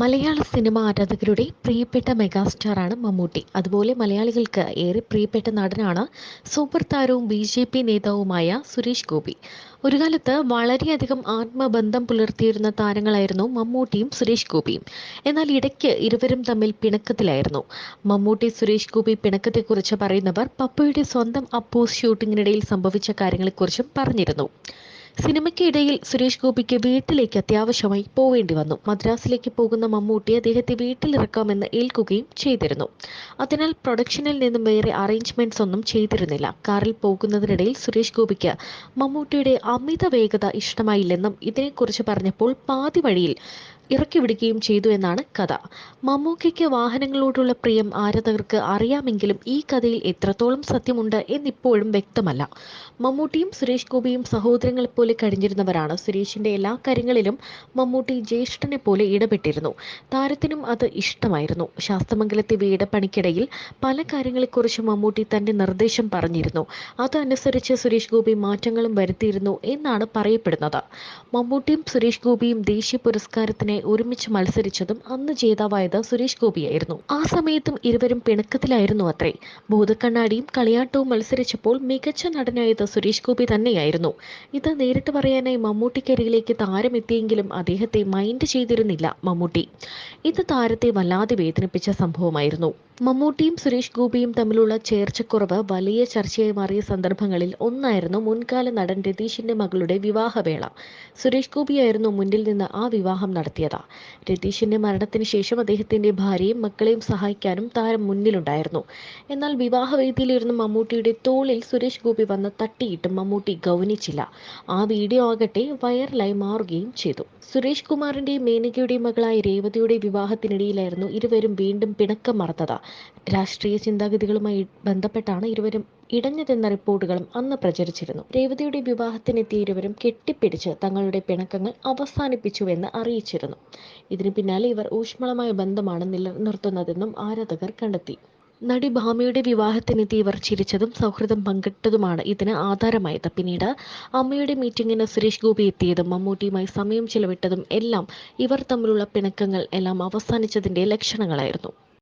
മലയാള cinema ആരാധകരുടെ പ്രിയപ്പെട്ട മെഗാസ്റ്റാറാണ് മമ്മൂട്ടി. അതുപോലെ മലയാളികൾക്ക് ഏറെ പ്രിയപ്പെട്ട നടനാണ് സൂപ്പർ താരവും ബി ജെ പി നേതാവുമായ സുരേഷ് ഗോപി. ഒരു കാലത്ത് വളരെയധികം ആത്മബന്ധം പുലർത്തിയിരുന്ന താരങ്ങളായിരുന്നു മമ്മൂട്ടിയും സുരേഷ് ഗോപിയും. എന്നാൽ ഇടയ്ക്ക് ഇരുവരും തമ്മിൽ പിണക്കത്തിലായിരുന്നു. മമ്മൂട്ടി സുരേഷ് ഗോപി പിണക്കത്തെക്കുറിച്ച് പറയുന്നവർ പപ്പയുടെ സ്വന്തം അപ്പോസ് ഷൂട്ടിങ്ങിനിടയിൽ സംഭവിച്ച കാര്യങ്ങളെക്കുറിച്ചും പറഞ്ഞിരുന്നു. സിനിമയ്ക്കിടയിൽ സുരേഷ് ഗോപിക്ക് വീട്ടിലേക്ക് അത്യാവശ്യമായി പോവേണ്ടി വന്നു. മദ്രാസിലേക്ക് പോകുന്ന മമ്മൂട്ടി അദ്ദേഹത്തെ വീട്ടിലിറക്കാമെന്ന് ഏൽക്കുകയും ചെയ്തിരുന്നു. അതിനാൽ പ്രൊഡക്ഷനിൽ നിന്നും വേറെ അറേഞ്ച്മെന്റ്സ് ഒന്നും ചെയ്തിരുന്നില്ല. കാറിൽ പോകുന്നതിനിടയിൽ സുരേഷ് ഗോപിക്ക് മമ്മൂട്ടിയുടെ അമിത വേഗത ഇഷ്ടമായില്ലെന്നും ഇതിനെക്കുറിച്ച് പറഞ്ഞപ്പോൾ പാതി വഴിയിൽ ഇറക്കി വിടുകയും ചെയ്തു എന്നാണ് കഥ. മമ്മൂക്കയ്ക്ക് വാഹനങ്ങളോടുള്ള പ്രിയം ആരാധകർക്ക് അറിയാമെങ്കിലും ഈ കഥയിൽ എത്രത്തോളം സത്യമുണ്ട് എന്നിപ്പോഴും വ്യക്തമല്ല. മമ്മൂട്ടിയും സുരേഷ് ഗോപിയും സഹോദരങ്ങളെ പോലെ കഴിഞ്ഞിരുന്നവരാണ് സുരേഷിന്റെ എല്ലാ കാര്യങ്ങളിലും മമ്മൂട്ടി ജ്യേഷ്ഠനെ പോലെ ഇടപെട്ടിരുന്നു. താരത്തിനും അത് ഇഷ്ടമായിരുന്നു. ശാസ്തമംഗലത്തെ വീട് പണിക്കിടയിൽ പല കാര്യങ്ങളെക്കുറിച്ച് മമ്മൂട്ടി തന്റെ നിർദ്ദേശം പറഞ്ഞിരുന്നു. അതനുസരിച്ച് സുരേഷ് ഗോപി മാറ്റങ്ങളും വരുത്തിയിരുന്നു എന്നാണ് പറയപ്പെടുന്നത്. മമ്മൂട്ടിയും സുരേഷ് ഗോപിയും ദേശീയ പുരസ്കാരത്തിന് ഒരുമിച്ച് മത്സരിച്ചതും അന്ന് ജേതാവായത് സുരേഷ് ഗോപിയായിരുന്നു. ആ സമയത്തും ഇരുവരും പിണക്കത്തിലായിരുന്നു അത്രേ. ഭൂതക്കണ്ണാടിയും കളിയാട്ടവും മത്സരിച്ചപ്പോൾ മികച്ച നടനായത് സുരേഷ് ഗോപി തന്നെയായിരുന്നു. ഇത് നേരിട്ട് പറയാനായി മമ്മൂട്ടിക്കരികിലേക്ക് താരമെത്തിയെങ്കിലും അദ്ദേഹത്തെ മൈൻഡ് ചെയ്തിരുന്നില്ല മമ്മൂട്ടി. ഇത് താരത്തെ വല്ലാതെ വേദനിപ്പിച്ച സംഭവമായിരുന്നു. മമ്മൂട്ടിയും സുരേഷ് ഗോപിയും തമ്മിലുള്ള ചേർച്ചക്കുറവ് വലിയ ചർച്ചയായി മാറിയ സന്ദർഭങ്ങളിൽ ഒന്നായിരുന്നു മുൻകാല നടൻ രതീഷിന്റെ മകളുടെ വിവാഹവേള. സുരേഷ് ഗോപിയായിരുന്നു മുന്നിൽ നിന്ന് ആ വിവാഹം നടത്തിയത്. രതീഷിന്റെ മരണത്തിന് ശേഷം അദ്ദേഹത്തിന്റെ ഭാര്യയും മക്കളെയും സഹായിക്കാനും താരം മുന്നിലുണ്ടായിരുന്നു. എന്നാൽ വിവാഹവേദിയിലിരുന്ന് മമ്മൂട്ടിയുടെ തോളിൽ സുരേഷ് ഗോപി വന്ന് തട്ടിയിട്ട് മമ്മൂട്ടി ഗൗനിച്ചില്ല. ആ വീഡിയോ ആകട്ടെ വൈറലായി മാറുകയും ചെയ്തു. സുരേഷ് കുമാറിന്റെയും മേനകയുടെയും മകളായ രേവതിയുടെ വിവാഹത്തിനിടയിലായിരുന്നു ഇരുവരും വീണ്ടും പിണക്കം മറന്നത്. രാഷ്ട്രീയ ചിന്താഗതികളുമായി ബന്ധപ്പെട്ടാണ് ഇരുവരും ഇടഞ്ഞതെന്ന റിപ്പോർട്ടുകളും അന്ന് പ്രചരിച്ചിരുന്നു രേവതിയുടെ വിവാഹത്തിനെത്തിയ ഇരുവരും കെട്ടിപ്പിടിച്ച് തങ്ങളുടെ പിണക്കങ്ങൾ അവസാനിപ്പിച്ചുവെന്ന് അറിയിച്ചിരുന്നു. ഇതിനു പിന്നാലെ ഇവർ ഊഷ്മളമായ ബന്ധമാണ് നിലനിർത്തുന്നതെന്നും ആരാധകർ കണ്ടെത്തി. നടി ഭാമയുടെ വിവാഹത്തിനെത്തി ഇവർ ചിരിച്ചതും സൗഹൃദം പങ്കിട്ടതുമാണ് ഇതിന് ആധാരമായത്. പിന്നീട് അമ്മയുടെ മീറ്റിംഗിന് സുരേഷ് ഗോപി എത്തിയതും മമ്മൂട്ടിയുമായി സമയം ചിലവിട്ടതും എല്ലാം ഇവർ തമ്മിലുള്ള പിണക്കങ്ങൾ എല്ലാം അവസാനിച്ചതിന്റെ ലക്ഷണങ്ങളായിരുന്നു.